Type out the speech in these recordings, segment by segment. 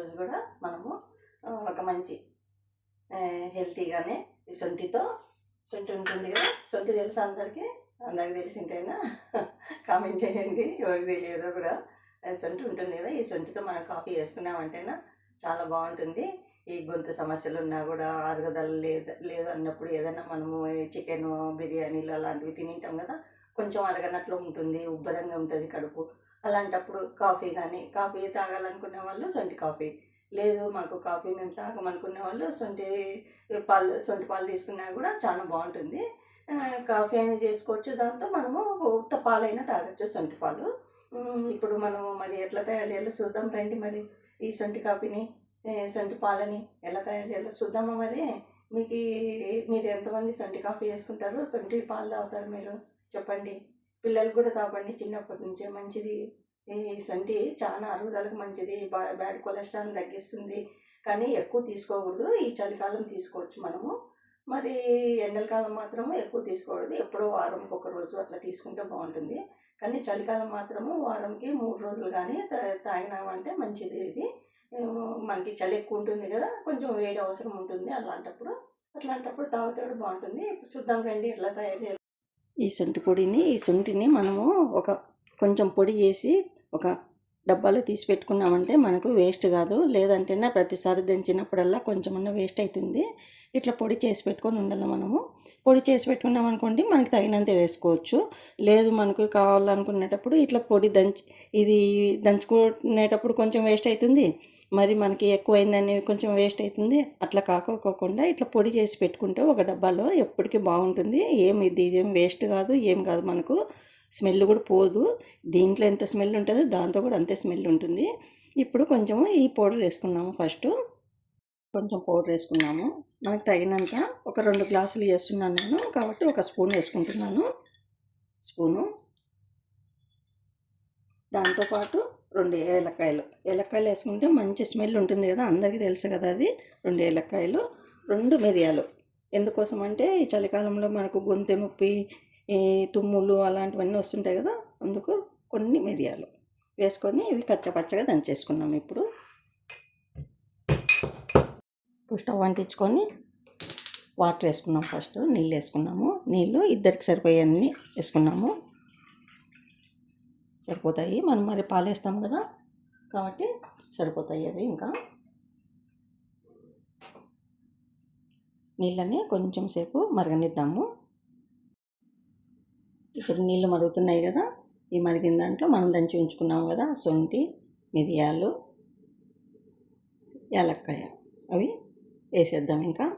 ఈరోజు కూడా మనము ఒక మంచి హెల్తీగానే ఈ సొంటితో సొంటి ఉంటుంది కదా సొంటి తెలుసా అందరికీ? అందరికి తెలిసింటేనా కామెంట్ చేయండి ఎవరికి తెలియదో కూడా. సొంటి ఉంటుంది కదా ఈ సొంటితో మనం కాఫీ చేసుకున్నామంటేనా చాలా బాగుంటుంది. ఈ గొంతు సమస్యలు ఉన్నా కూడా అరగదల లేదు లేదు అన్నప్పుడు ఏదైనా మనము చికెన్ బిర్యానీలు అలాంటివి తినింటాం కదా కొంచెం అరగనట్లు ఉంటుంది ఉబ్బరంగా ఉంటుంది కడుపు. అలాంటప్పుడు కాఫీ కానీ కాఫీ తాగాలనుకునే వాళ్ళు సొంటి కాఫీ. లేదు మాకు కాఫీ మేము తాగమనుకునే వాళ్ళు సొంటి పాలు సొంటి పాలు తీసుకున్నా కూడా చాలా బాగుంటుంది. కాఫీ అయినా చేసుకోవచ్చు దాంతో మనము ఉత్త పాలైనా తాగొచ్చు సొంటి పాలు. ఇప్పుడు మనము మరి ఎట్లా తయారు చేయాలో చూద్దాం రండి మరి. ఈ సొంటి కాఫీని సొంటి పాలని ఎలా తయారు చేయాలో చూద్దామా మరి? మీకు మీరు ఎంతమంది సొంటి కాఫీ చేసుకుంటారు? సొంటి పాలు తాగుతారు మీరు? చెప్పండి. పిల్లలు కూడా తాపండి చిన్నప్పటి నుంచే. మంచిది. ఈ సొంటి చాలా అరుగుదలకు మంచిది. బా- బ్యాడ్ కొలెస్ట్రాల్ తగ్గిస్తుంది. కానీ ఎక్కువ తీసుకోకూడదు. ఈ చలికాలం తీసుకోవచ్చు మనము. మరి ఎండల కాలం మాత్రము ఎక్కువ తీసుకోకూడదు. ఎప్పుడో వారంకి ఒక రోజు అట్లా తీసుకుంటే బాగుంటుంది. కానీ చలికాలం మాత్రము వారంకి మూడు రోజులు కానీ తా- తాగినామంటే మంచిది ఇది. మనకి చలి ఎక్కువ ఉంటుంది కదా. కొంచెం వేడి అవసరం ఉంటుంది అలాంటప్పుడు. అట్లాంటప్పుడు తాగుతాడు బాగుంటుంది. ఇప్పుడు చూద్దాం రండి ఎట్లా తయారు చేయాలి ఈ శొంఠి పొడిని ఈ శొంఠిని మనము ఒక కొంచెం పొడి చేసి ఒక డబ్బాలో తీసి పెట్టుకున్నామంటే మనకు వేస్ట్ కాదు. లేదంటేనే ప్రతిసారి దంచినప్పుడల్లా కొంచెమన్నా వేస్ట్ అవుతుంది ఇట్లా పొడి చేసి పెట్టుకొని ఉండాలి మనము. పొడి చేసి పెట్టుకున్నాం అనుకోండి మనకి తగినంత వేసుకోవచ్చు. లేదు మనకు కావాలనుకునేటప్పుడు ఇట్లా పొడి దంచి ఇది దంచుకునేటప్పుడు కొంచెం వేస్ట్ అవుతుంది మరి మనకి ఎక్కువైందని కొంచెం వేస్ట్ అవుతుంది అట్లా కాకోకుండా ఇట్లా పొడి చేసి పెట్టుకుంటే ఒక డబ్బాలో ఎప్పటికీ బాగుంటుంది. ఏం ఇది ఏం వేస్ట్ కాదు ఏం కాదు మనకు. స్మెల్ కూడా పోదు. దీంట్లో ఎంత స్మెల్ ఉంటుందో దాంతో కూడా అంతే స్మెల్ ఉంటుంది. ఇప్పుడు కొంచెము ఈ పౌడర్ వేసుకున్నాము ఫస్ట్. కొంచెం పౌడర్ వేసుకున్నాము. నాకు తగినంత ఒక రెండు గ్లాసులు చేస్తున్నాను నేను. కాబట్టి ఒక స్పూన్ వేసుకుంటున్నాను. స్పూను. దాంతోపాటు రెండు ఏలక్కాయలు ఏలక్కాయలు వేసుకుంటే మంచి స్మెల్ ఉంటుంది కదా అందరికీ తెలుసు కదా అది. రెండు ఏలక్కాయలు రెండు మిరియాలు. ఎందుకోసం అంటే ఈ చలికాలంలో మనకు గొంతె నొప్పి ఈ తుమ్ములు అలాంటివన్నీ వస్తుంటాయి కదా అందుకు కొన్ని మిరియాలు వేసుకొని ఇవి కచ్చపచ్చగా దంచేసుకున్నాం ఇప్పుడు. ఇప్పుడు స్టవ్ అంటించుకొని వాటర్ వేసుకున్నాం ఫస్ట్ నీళ్ళు వేసుకున్నాము. నీళ్ళు ఇద్దరికి సరిపోయేన్ని వేసుకున్నాము. సరిపోతాయి. మనం మరి పాలు వేస్తాం కదా. కాబట్టి సరిపోతాయి అవి ఇంకా. నీళ్ళని కొంచెం సేపు మరగనిద్దాము. ఇప్పుడు నీళ్ళు మరుగుతున్నాయి కదా. ఈ మరిగిన దాంట్లో మనం దంచి ఉంచుకున్నాం కదా. సొంటి మిరియాలు యాలక్కాయ అవి వేసేద్దాం ఇంకా.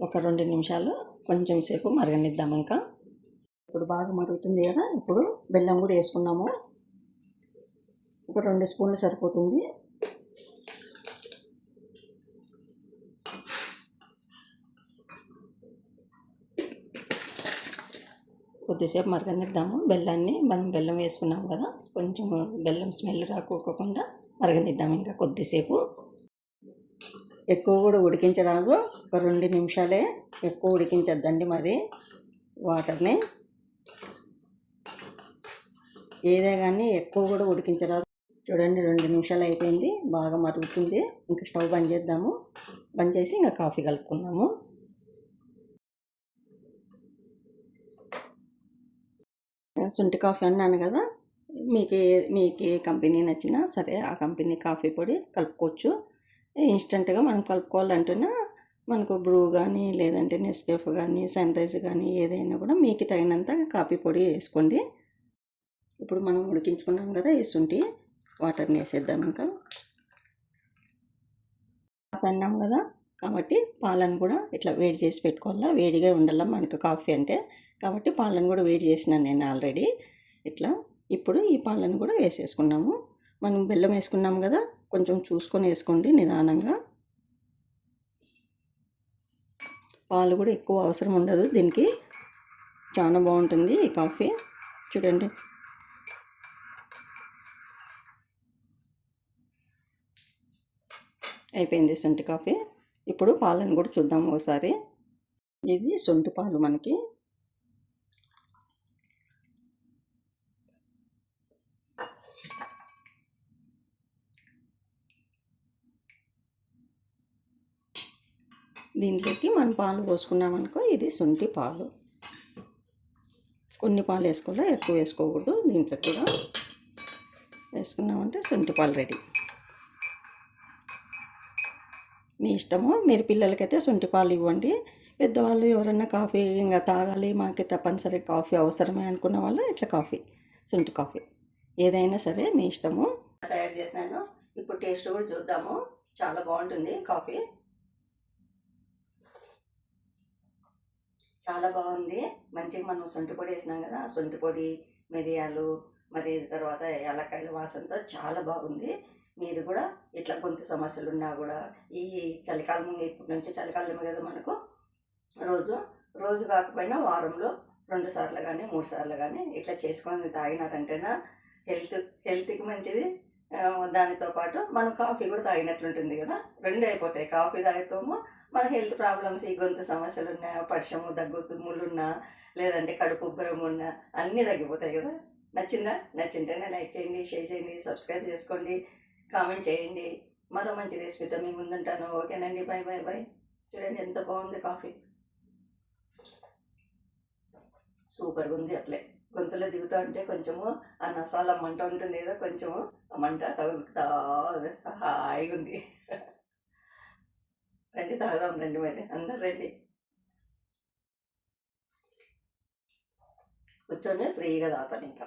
ఒక రెండు నిమిషాలు కొంచెం సేపు మరగనిద్దాం ఇంకా. ఇప్పుడు బాగా మరుగుతుంది కదా ఇప్పుడు బెల్లం కూడా వేసుకున్నాము. ఒక రెండు స్పూన్లు సరిపోతుంది. కొద్దిసేపు మరగనిద్దాము. బెల్లాన్ని మనం బెల్లం వేసుకున్నాం కదా కొంచెం బెల్లం స్మెల్ రాకోకుండా మరగనిద్దాము ఇంకా కొద్దిసేపు. ఎక్కువ కూడా ఉడికించరాదు. ఒక రెండు నిమిషాలే ఎక్కువ ఉడికించద్దండి మరి వాటర్ని. ఏదే కానీ ఎక్కువ కూడా ఉడికించరాదు. చూడండి రెండు నిమిషాలు అయిపోయింది. బాగా మరుగుతుంది. ఇంకా స్టవ్ బంద్ చేద్దాము. బంద్ చేసి ఇంకా కాఫీ కలుపుకుందాము. శుంఠి కాఫీ అన్నాను కదా మీకు ఏ- మీకు ఏ కంపెనీ నచ్చినా సరే ఆ కంపెనీ కాఫీ పొడి కలుపుకోవచ్చు. ఇన్స్టెంట్గా మనం కలుపుకోవాలంటున్నా మనకు బ్రూ కానీ లేదంటే నెస్కేఫ్ కానీ సన్ రైజ్ కానీ ఏదైనా కూడా మీకు తగినంత కాఫీ పొడి వేసుకోండి. ఇప్పుడు మనం ఉడికించుకున్నాం కదా వేసుంటి వాటర్ని వేసేద్దాం ఇంకా. కాఫీ అన్నాం కదా కాబట్టి పాలను కూడా ఇట్లా వేడి చేసి పెట్టుకోవాలా? వేడిగా ఉండాలా మనకు కాఫీ అంటే? కాబట్టి పాలను కూడా వేడి చేసినాను నేను ఆల్రెడీ. ఇట్లా ఇప్పుడు ఈ పాలను కూడా వేసేసుకున్నాము. మనం బెల్లం వేసుకున్నాం కదా కొంచెం చూసుకొని వేసుకోండి నిదానంగా. పాలు కూడా ఎక్కువ అవసరం ఉండదు దీనికి. చాలా బాగుంటుంది ఈ కాఫీ. చూడండి అయిపోయింది శొంఠి కాఫీ. ఇప్పుడు పాలను కూడా చూద్దాం ఒకసారి. ఇది శొంఠి పాలు మనకి. దీంట్లోకి మనం పాలు పోసుకున్నామనుకో ఇది శొంఠి పాలు. కొన్ని పాలు వేసుకోవాలి? ఎక్కువ వేసుకోకూడదు. దీంట్లో కూడా వేసుకున్నామంటే శొంఠి పాలు రెడీ. మీ ఇష్టము మీరు పిల్లలకైతే శుంఠి పాలు ఇవ్వండి. పెద్దవాళ్ళు ఎవరైనా కాఫీ ఇంకా తాగాలి మాకు తప్పనిసరి కాఫీ అవసరమే అనుకున్న వాళ్ళు ఇట్లా కాఫీ శుంఠి కాఫీ. ఏదైనా సరే మీ ఇష్టము. తయారు చేసినాను ఇప్పుడు టేస్ట్ కూడా చూద్దాము. చాలా బాగుంటుంది కాఫీ. చాలా బాగుంది. మంచిగా మనం శొంఠి పొడి వేసినాం కదా ఆ పొడి మిరియాలు మరి తర్వాత యాలక్కాయల వాసనతో చాలా బాగుంది. మీరు కూడా ఇట్లా గొంతు సమస్యలు ఉన్నా కూడా ఈ చలికాలం ఇప్పటి నుంచి చలికాలమే కదా మనకు. రోజు రోజు కాకపోయినా వారంలో రెండు సార్లు కానీ మూడు సార్లు కానీ ఇట్లా చేసుకొని తాగినారంటేనా హెల్త్ హెల్త్కి మంచిది. దానితో పాటు మనం కాఫీ కూడా తాగినట్లుంటుంది కదా. రెండు అయిపోతాయి. కాఫీ తాగుతాము మన హెల్త్ ప్రాబ్లమ్స్ ఈ గొంతు సమస్యలు ఉన్నా పడిషము దగ్గు తుమ్ములు ఉన్నా లేదంటే కడుపు ఉబ్బరం ఉన్నా అన్నీ తగ్గిపోతాయి కదా. నచ్చిందా? నచ్చింటేనే లైక్ చేయండి షేర్ చేయండి సబ్స్క్రైబ్ చేసుకోండి. కామెంట్ చేయండి. మరో మంచి రెసిపీతో మీ ముందుంటాను. ఓకేనండి. బాయ్ బాయ్ బాయ్ చూడండి ఎంత బాగుంది కాఫీ. సూపర్గా ఉంది అట్లే. గొంతులో దిగుతా ఉంటే కొంచెము ఆ నసాల మంట ఉంటుంది కదా కొంచెము ఆ మంట తగులుతా హాయిగా ఉంది రండి తాగుదాం రండి మరి. అందరు రండి. కూర్చొని ఫ్రీగా తాగుతాను ఇంకా